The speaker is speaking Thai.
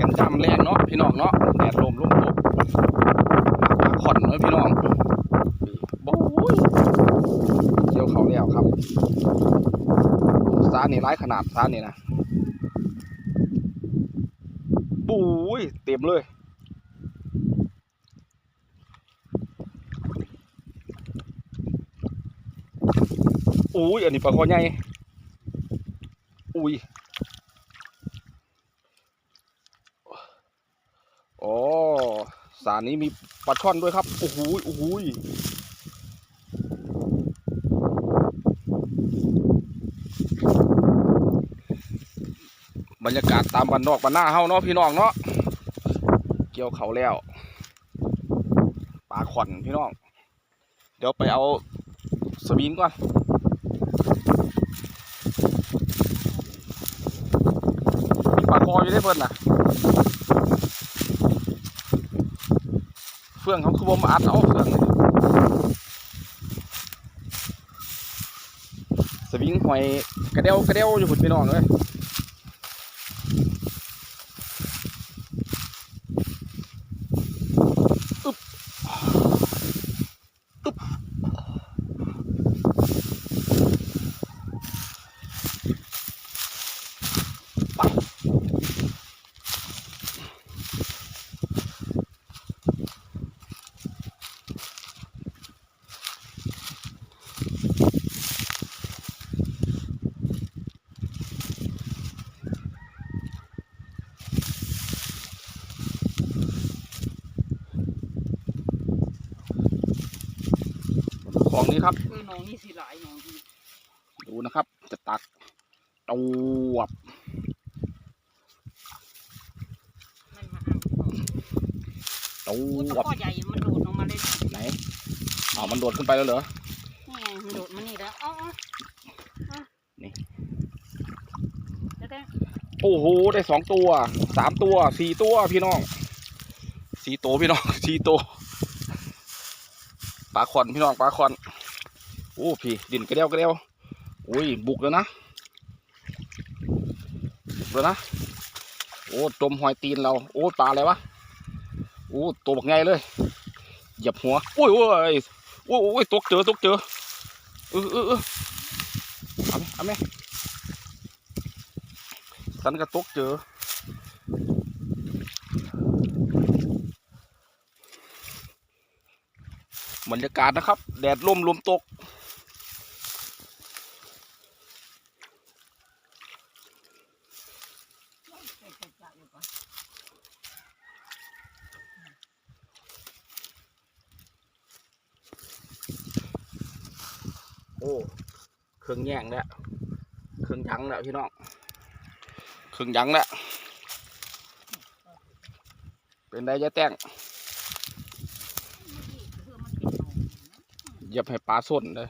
กันจำแรงเนาะพี่น้องเนาะแดดลมลมตกปลาขอนเนาะพี่น้องโอ้ยเกี่ยวเขาแล้วครับสานี่ร้ายขนาดสานี่นะปุ้ยเต็มเลยอุ้ยอันนี้ปลาคอใหญ่อุ้ย อ๋อสารนี้มีปลาช่อนด้วยครับ โอ้โหโอ้โหบรรยากาศตามบ้านนอกบ้านหน้าเฮาเนาะพี่น้องเนาะ เกี่ยวเขาแล้ว ปลาขอนพี่น้อง เดี๋ยวไปเอาสวิงก่อนมีปลาคออยู่ได้เพิ่นน่ะ เฟื่องเขาคือบ่มาอัดเอาเฟื่องนี่สวิงหอยกระเดวกระเดวอยู่หุ่นพี่น้องเลย ครับเออน้องนี่สิหลายน้องนี่ดูนะครับ จะตักตวบมันมาเอาของตโอ้วตะบข้อใหญ่มันโดดลงมาเลยนะไหนอ้าวมันโดดขึ้นไปแล้วเหรอนี่ไงมันโดดมานี่แล้วเอ๋อาเอานี่เดี๋ยวเดี๋ยวโอ้โหได้สองตัวสามตัวสี่ตัวพี่น้องสี่ตัวพี่น้องสี่ตัวปลาขอนพี่น้องปลาขอนโอ้พี่ดินกระเดียวกระเดียวโอ้ยบุกแล้วนะบุกแล้วนะโอ้จมหอยตีนเราโอ้ปลาอะไรวะโอ้ตัวบักไงเลยเหยียบหัวโอ้ยโอ้ยโอ้ยโอ้ยตกเจอตกเจอเออเออเออเอาไหมเอาไหมสันกระตกเจอบรรยากาศนะครับ แดดร่มลมตก โอ้เครื่องแย่งแล้วเครื่องยังแล้วพี่น้องเครื่องยังแล้วเป็นไรจะแต่งเหยียบให้ปลาส้นเลย